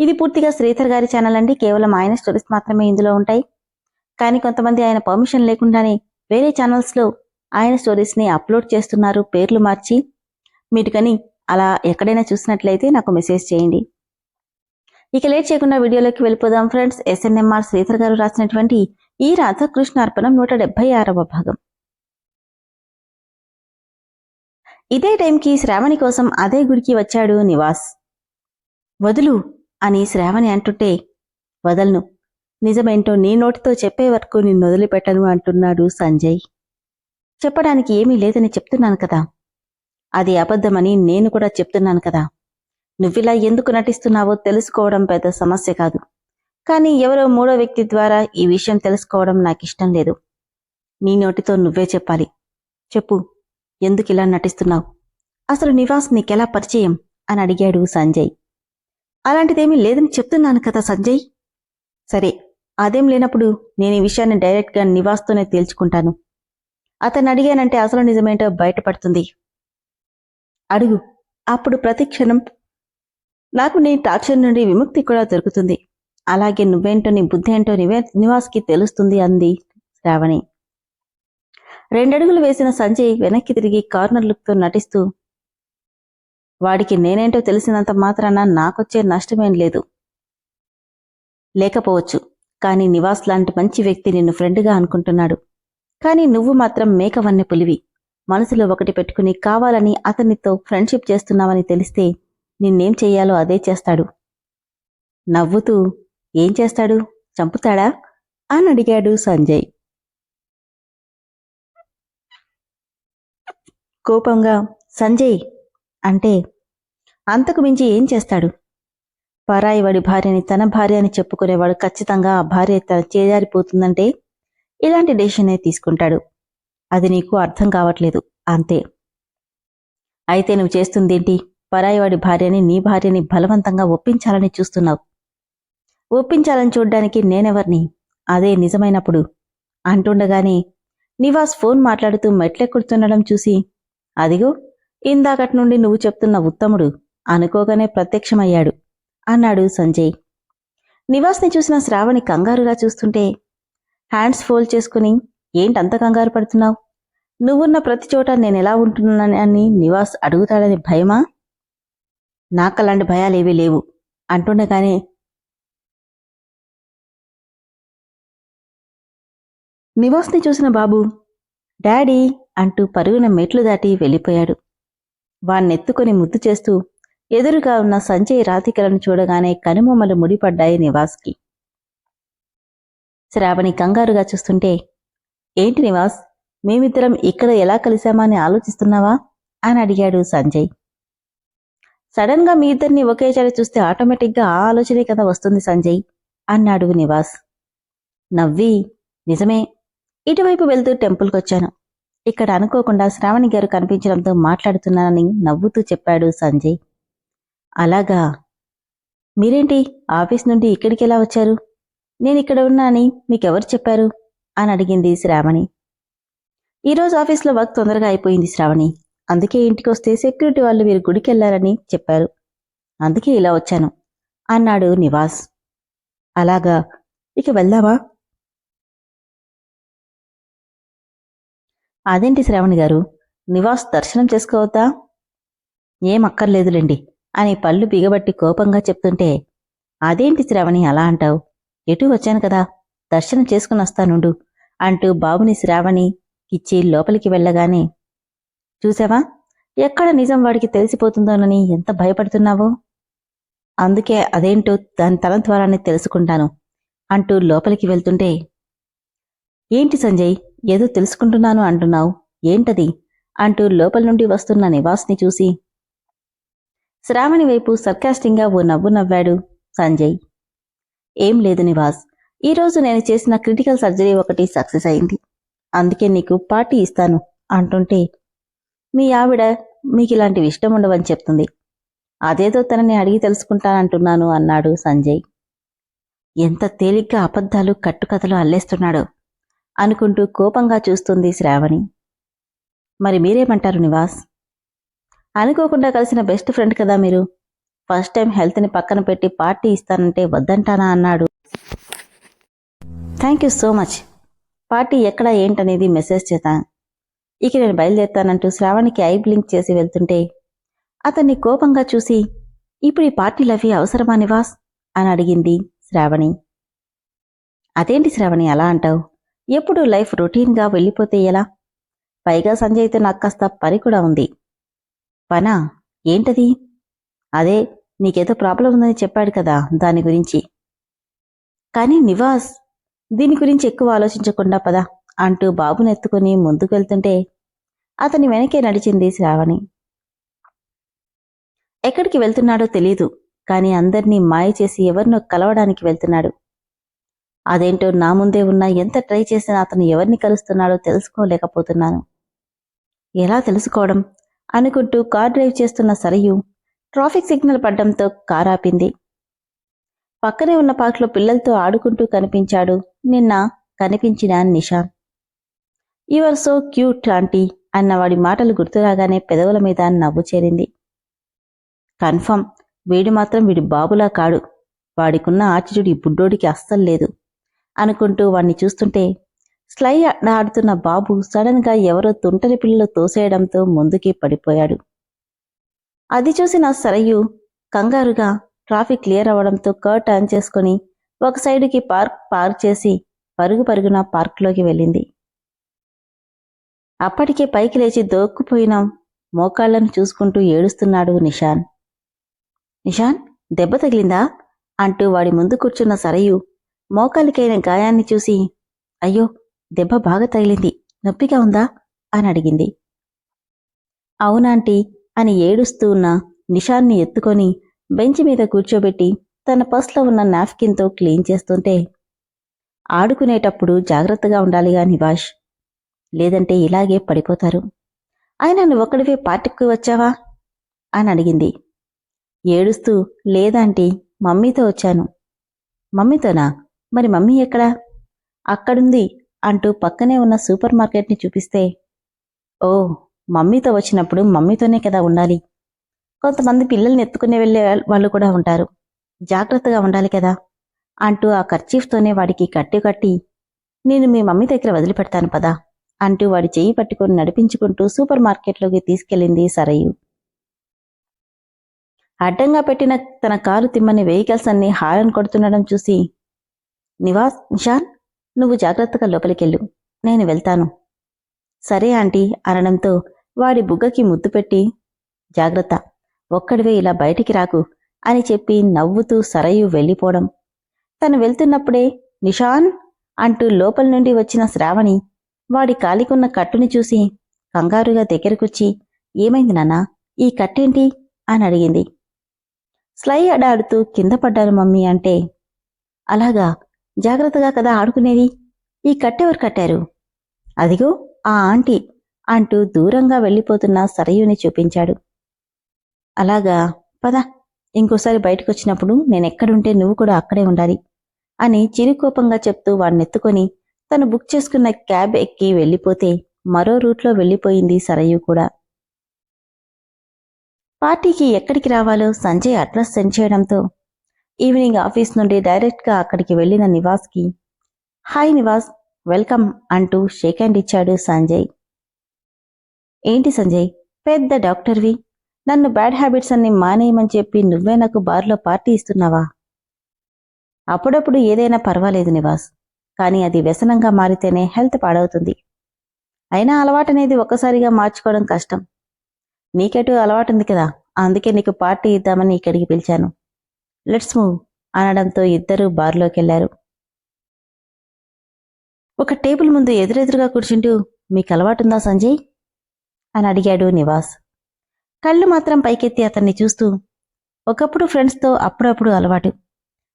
ఇది పూర్తిగా శ్రీధర్ గారి ఛానల్ అండి. కేవలం ఆయన స్టోరీస్ మాత్రమే ఇందులో ఉంటాయి. కానీ కొంతమంది ఆయన పర్మిషన్ లేకుండానే వేరే ఛానల్స్లో ఆయన స్టోరీస్ని అప్లోడ్ చేస్తున్నారు పేర్లు మార్చి. మీరు కానీ అలా ఎక్కడైనా చూసినట్లయితే నాకు మెసేజ్ చేయండి. ఇక లేట్ చేయకుండా వీడియోలోకి వెళ్ళిపోదాం ఫ్రెండ్స్. ఎస్ఎన్ఎంఆర్ శ్రీధర్ గారు రాసినటువంటి ఈ రాధాకృష్ణ అర్పణం నూట డెబ్బై ఆరవ భాగం. ఇదే టైంకి శ్రావణి కోసం అదే గుడికి వచ్చాడు నివాస్. వదులు అని శ్రావణి అంటుంటే వదలను. నిజమేంటో నీ నోటితో చెప్పే వరకు నిన్ను వదిలిపెట్టను అంటున్నాడు సంజయ్. చెప్పడానికి ఏమీ లేదని చెప్తున్నాను కదా. అది అబద్ధమని నేను కూడా చెప్తున్నాను కదా. నువ్విలా ఎందుకు నటిస్తున్నావో తెలుసుకోవడం పెద్ద సమస్య కాదు. కానీ ఎవరో మూడో వ్యక్తి ద్వారా ఈ విషయం తెలుసుకోవడం నాకిష్టం లేదు. నీ నోటితో నువ్వే చెప్పాలి. చెప్పు ఎందుకు ఇలా నటిస్తున్నావు? అసలు నివాస్ నీకెలా పరిచయం? అని అడిగాడు సంజయ్. అలాంటిదేమీ లేదని చెప్తున్నాను కదా సంజయ్. సరే అదేం లేనప్పుడు నేను ఈ విషయాన్ని డైరెక్ట్గా నివాస్తోనే తేల్చుకుంటాను. అతను అడిగానంటే అసలు నిజమేంటో బయటపడుతుంది. అడుగు అప్పుడు ప్రతి క్షణం నాకు నీ టార్చర్ నుండి విముక్తి కూడా దొరుకుతుంది. అలాగే నువ్వేంటో నీ బుద్ధి ఏంటో నివే నివాస్కి తెలుస్తుంది అంది శ్రావణి. రెండడుగులు వేసిన సంజయ్ వెనక్కి తిరిగి కార్నర్ లుక్తో నటిస్తూ వాడికి నేనేంటో తెలిసినంత మాత్రాన నాకొచ్చే నష్టమేం లేదు. లేకపోవచ్చు. కానీ నివాస్ లాంటి మంచి వ్యక్తి నిన్ను ఫ్రెండ్గా అనుకుంటున్నాడు. కానీ నువ్వు మాత్రం మేకవన్నె పులివి. మనసులో ఒకటి పెట్టుకుని కావాలని అతనితో ఫ్రెండ్షిప్ చేస్తున్నావని తెలిస్తే నిన్నేం చెయ్యాలో అదే చేస్తాడు. నవ్వుతూ ఏం చేస్తాడు? చంపుతాడా? అని అడిగాడు సంజయ్. కోపంగా సంజయ్ అంటే అంతకు మించి ఏం చేస్తాడు? పరాయి వాడి భార్యని తన భార్య అని చెప్పుకునేవాడు ఖచ్చితంగా ఆ భార్య తన చేజారిపోతుందంటే ఇలాంటి డెసిషనే తీసుకుంటాడు. అది నీకు అర్థం కావట్లేదు అంతే. అయితే నువ్వు చేస్తుందేంటి? పరాయివాడి భార్యని నీ భార్యని బలవంతంగా ఒప్పించాలని చూస్తున్నావు. ఒప్పించాలని చూడ్డానికి నేనెవర్ని? అదే నిజమైనప్పుడు. అంటుండగానే నివాస్ ఫోన్ మాట్లాడుతూ మెట్లెక్కుడుతుండడం చూసి అదిగో ఇందాకటి నుండి నువ్వు చెప్తున్న ఉత్తముడు అనుకోగానే ప్రత్యక్షమయ్యాడు అన్నాడు సంజయ్. నివాస్ని చూసిన శ్రావణి కంగారుగా చూస్తుంటే హ్యాండ్స్ ఫోల్డ్ చేసుకుని ఏంటంత కంగారు పడుతున్నావు? నువ్వున్న ప్రతి చోట నేను ఎలా ఉంటున్నానని నివాస్ అడుగుతాడని భయమా? నాకలాంటి భయాలేవీ లేవు అంటుండగానే నివాస్ని చూసిన బాబు డాడీ అంటూ పరుగున మెట్లు దాటి వెళ్ళిపోయాడు. వాణ్ణెత్తుకొని ముద్దు చేస్తూ ఎదురుగా ఉన్న సంజయ్ రాధికలను చూడగానే కనుమొమ్మలు ముడిపడ్డాయి నివాస్కి. శ్రావణి కంగారుగా చూస్తుంటే ఏంటి నివాస్ మేమిద్దరం ఇక్కడ ఎలా కలిశామా అని ఆలోచిస్తున్నావా? అని అడిగాడు సంజయ్. సడన్గా మీ ఇద్దరిని ఒకేసారి చూస్తే ఆటోమేటిక్గా ఆ ఆలోచనే కదా వస్తుంది సంజయ్ అన్నాడు నివాస్. నవ్వి నిజమే ఇటువైపు వెళ్తూ టెంపుల్కి వచ్చాను ఇక్కడ అనుకోకుండా శ్రావణి గారు కనిపించడంతో మాట్లాడుతున్నానని నవ్వుతూ చెప్పాడు సంజయ్. అలాగా? మీరేంటి ఆఫీస్ నుండి ఇక్కడికి ఎలా వచ్చారు? నేను ఇక్కడ ఉన్నా అని మీకెవరు చెప్పారు? అని అడిగింది శ్రావణి. ఈరోజు ఆఫీస్లో వర్క్ తొందరగా అయిపోయింది శ్రావణి. అందుకే ఇంటికి వస్తే సెక్యూరిటీ వాళ్ళు మీరు గుడికి వెళ్ళారని చెప్పారు. అందుకే ఇలా వచ్చాను అన్నాడు నివాస్. అలాగా? ఇక వెళ్దామా? అదేంటి శ్రావణి గారు? నివాస్ దర్శనం చేసుకోవద్దా? ఏం అక్కర్లేదులేండి అని పళ్ళు బిగబట్టి కోపంగా చెప్తుంటే అదేంటి శ్రావణి అలా అంటావు? ఎటు వచ్చాను కదా దర్శనం చేసుకుని వస్తానుండు అంటూ బాబుని శ్రావణి ఇచ్చి లోపలికి వెళ్ళగానే చూసావా ఎక్కడ నిజం వాడికి తెలిసిపోతుందోనని ఎంత భయపడుతున్నావో? అందుకే అదేంటో దాని తన ద్వారానే తెలుసుకుంటాను అంటూ లోపలికి వెళ్తుంటే ఏంటి సంజయ్ ఏదో తెలుసుకుంటున్నాను అంటున్నావు. ఏంటది? అంటూ లోపల నుండి వస్తున్న నివాస్ని చూసి. శ్రావణి వైపు సర్కాస్టింగ్గా ఓ నవ్వు నవ్వాడు సంజయ్. ఏం లేదు నివాస్ ఈరోజు నేను చేసిన క్రిటికల్ సర్జరీ ఒకటి సక్సెస్ అయింది. అందుకే నీకు పార్టీ ఇస్తాను అంటుంటే మీ ఆవిడ మీకు ఇలాంటివి ఇష్టం ఉండవని చెప్తుంది. అదేదో తనని అడిగి తెలుసుకుంటానంటున్నాను అన్నాడు సంజయ్. ఎంత తేలిగ్గా అబద్ధాలు కట్టుకథలు అల్లేస్తున్నాడో. అనుకుంటూ కోపంగా చూస్తుంది శ్రావణి. మరి మీరేమంటారు నివాస్? అనుకోకుండా కలిసిన బెస్ట్ ఫ్రెండ్ కదా మీరు. ఫస్ట్ టైం హెల్త్ని పక్కన పెట్టి పార్టీ ఇస్తానంటే వద్దంటానా అన్నాడు. Thank you so much. Party ఎక్కడ ఏంటనేది మెసేజ్ చేశాను ఇక నేను బయలుదేరుతానంటూ శ్రావణికి ఐ బ్లింక్ చేసి వెళ్తుంటే అతన్ని కోపంగా చూసి ఇప్పుడు ఈ పార్టీలు అవి అవసరమా నివాస్? అని అడిగింది శ్రావణి. అదేంటి శ్రావణి అలా అంటావు? ఎప్పుడు లైఫ్ రొటీన్గా వెళ్ళిపోతే ఎలా? పైగా సంజయ్తో నాకు కాస్త పని కూడా ఉంది. పనా? ఏంటది? అదే నీకేదో ప్రాబ్లం ఉందని చెప్పాడు కదా దాని గురించి. కానీ నివాస్ దీని గురించి ఎక్కువ ఆలోచించకుండా పద అంటూ బాబునెత్తుకుని ముందుకు వెళ్తుంటే అతని వెనకే నడిచింది శ్రావణి. ఎక్కడికి వెళ్తున్నాడో తెలీదు కానీ అందరినీ మాయ చేసి ఎవరినో కలవడానికి వెళ్తున్నాడు. అదేంటో నా ముందే ఉన్నా ఎంత ట్రై చేసినా అతను ఎవరిని కలుస్తున్నాడో తెలుసుకోలేకపోతున్నాను. ఎలా తెలుసుకోవడం? అనుకుంటూ కార్ డ్రైవ్ చేస్తున్న సరయు ట్రాఫిక్ సిగ్నల్ పడ్డంతో కార్ ఆపింది. పక్కనే ఉన్న పార్క్లో పిల్లలతో ఆడుకుంటూ కనిపించాడు నిన్న కనిపించిన Nishan you're so cute aunty అన్న వాడి మాటలు గుర్తురాగానే పెదవుల మీద నవ్వు చేరింది. కన్ఫర్మ్ వీడు మాత్రం వీడి బాబులా కాడు. వాడికున్న ఆచర్యుడి ఈ బుడ్డోడికి అస్సలు లేదు. అనుకుంటూ వాణ్ణి చూస్తుంటే స్లై ఆడుతున్న బాబు సడన్గా ఎవరో తుంటరి పిల్లలు తోసేయడంతో ముందుకి పడిపోయాడు. అది చూసిన సరయు కంగారుగా ట్రాఫిక్ క్లియర్ అవ్వడంతో కర్ టర్న్ చేసుకుని ఒక సైడుకి పార్క్ పార్క్ చేసి పరుగు పరుగున పార్క్లోకి వెళ్ళింది. అప్పటికే పైకి లేచి దోక్కుపోయిన మోకాళ్ళను చూసుకుంటూ ఏడుస్తున్నాడు నిషాన్. నిషాన్ దెబ్బ తగిలిందా? అంటూ వాడి ముందు కూర్చున్న సరయు మోకాలికైన గాయాన్ని చూసి అయ్యో దెబ్బ బాగా తగిలింది నొప్పిగా ఉందా? అని అడిగింది. అవునాంటీ అని ఏడుస్తూ ఉన్న నిషాన్ని ఎత్తుకొని బెంచ్ మీద కూర్చోబెట్టి తన పర్స్లో ఉన్న నాఫ్కిన్తో క్లీన్ చేస్తుంటే ఆడుకునేటప్పుడు జాగ్రత్తగా ఉండాలిగా నివాష్. లేదంటే ఇలాగే పడిపోతారు. అయినా నువ్వొక్కడివే పార్టీకి వచ్చావా? అని అడిగింది. ఏడుస్తూ లేదాంటీ మమ్మీతో వచ్చాను. మమ్మీతోనా? మరి మమ్మీ ఎక్కడా? అక్కడుంది అంటూ పక్కనే ఉన్న సూపర్ మార్కెట్ని చూపిస్తే ఓ మమ్మీతో వచ్చినప్పుడు మమ్మీతోనే కదా ఉండాలి. కొంతమంది పిల్లల్ని ఎత్తుకునే వెళ్ళే వాళ్ళు కూడా ఉంటారు. జాగ్రత్తగా ఉండాలి కదా అంటూ ఆ ఖర్చీఫ్తోనే వాడికి కట్టి కట్టి నేను మీ మమ్మీ దగ్గర వదిలిపెడతాను పదా అంటూ వాడి చెయ్యి పట్టుకొని నడిపించుకుంటూ సూపర్ మార్కెట్లోకి తీసుకెళ్ళింది సరయు. అడ్డంగా పెట్టిన తన కారు తిమ్మని వెహికల్స్ అన్ని హారన్ కొడుతుండడం చూసి నివాస్ నిషాన్ నువ్వు జాగ్రత్తగా లోపలికెళ్ళు. నేను వెళ్తాను. సరే ఆంటీ అనడంతో వాడి బుగ్గకి ముద్దు పెట్టి జాగ్రత్త ఒక్కడివే ఇలా బయటికి రాకు అని చెప్పి నవ్వుతూ సరయు వెళ్ళిపోవడం. తను వెళ్తున్నప్పుడే నిషాన్ అంటూ లోపల నుండి వచ్చిన శ్రావణి వాడి కాలికున్న కట్టుని చూసి కంగారుగా దగ్గరకొచ్చి ఏమైంది నాన్నా? ఈ కట్టేంటి? అని అడిగింది. స్లై అడాడుతూ కింద పడ్డాను మమ్మీ అంటే అలాగా జాగ్రత్తగా కదా ఆడుకునేది? ఈ కట్టెవరు కట్టారు? అదిగో ఆ ఆంటీ అంటూ దూరంగా వెళ్ళిపోతున్న సరయుని చూపించాడు. అలాగా పద ఇంకోసారి బయటకొచ్చినప్పుడు నేనెక్కడుంటే నువ్వు కూడా అక్కడే ఉండాలి అని చిరుకోపంగా చెప్తూ వాణ్ణెత్తుకొని తను బుక్ చేసుకున్న క్యాబ్ ఎక్కి వెళ్ళిపోతే మరో రూట్లో వెళ్ళిపోయింది సరయు కూడా. పార్టీకి ఎక్కడికి రావాలో సంజయ్ అడ్రస్ సెండ్ చేయడంతో ఈవినింగ్ ఆఫీస్ నుండి డైరెక్ట్గా అక్కడికి వెళ్ళిన నివాస్కి హాయ్ నివాస్ వెల్కమ్ అంటూ షేక్ హ్యాండ్ ఇచ్చాడు సంజయ్. ఏంటి సంజయ్ పెద్ద డాక్టర్వి నన్ను బ్యాడ్ హ్యాబిట్స్ అన్ని మానేయమని చెప్పి నువ్వే నాకు బార్లో పార్టీ ఇస్తున్నావా? అప్పుడప్పుడు ఏదైనా పర్వాలేదు నివాస్ కానీ అది వ్యసనంగా మారితేనే హెల్త్ పాడవుతుంది. అయినా అలవాటనేది ఒక్కసారిగా మార్చుకోవడం కష్టం. నీకెటు అలవాటుంది కదా అందుకే నీకు పార్టీ ఇద్దామని ఇక్కడికి పిలిచాను. లెట్స్ మూవ్ అనడంతో ఇద్దరూ బార్లోకెళ్ళారు. ఒక టేబుల్ ముందు ఎదురెదురుగా కూర్చుంటూ మీకు అలవాటుందా సంజయ్? అని అడిగాడు నివాస్. కళ్ళు మాత్రం పైకెత్తి అతన్ని చూస్తూ ఒకప్పుడు ఫ్రెండ్స్తో అప్పుడప్పుడు అలవాటు.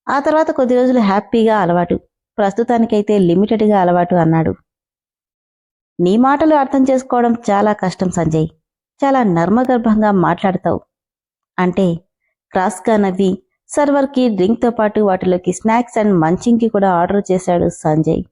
ఆ తర్వాత కొద్ది రోజులు హ్యాపీగా అలవాటు. ప్రస్తుతానికైతే లిమిటెడ్గా అలవాటు అన్నాడు. నీ మాటలు అర్థం చేసుకోవడం చాలా కష్టం సంజయ్. చాలా నర్మగర్భంగా మాట్లాడతావు. అంటే క్రాస్గా నవ్వి సర్వర్కి డ్రింక్తో పాటు వాటిలోకి స్నాక్స్ అండ్ మంచింగ్కి కూడా ఆర్డర్ చేశాడు సంజయ్.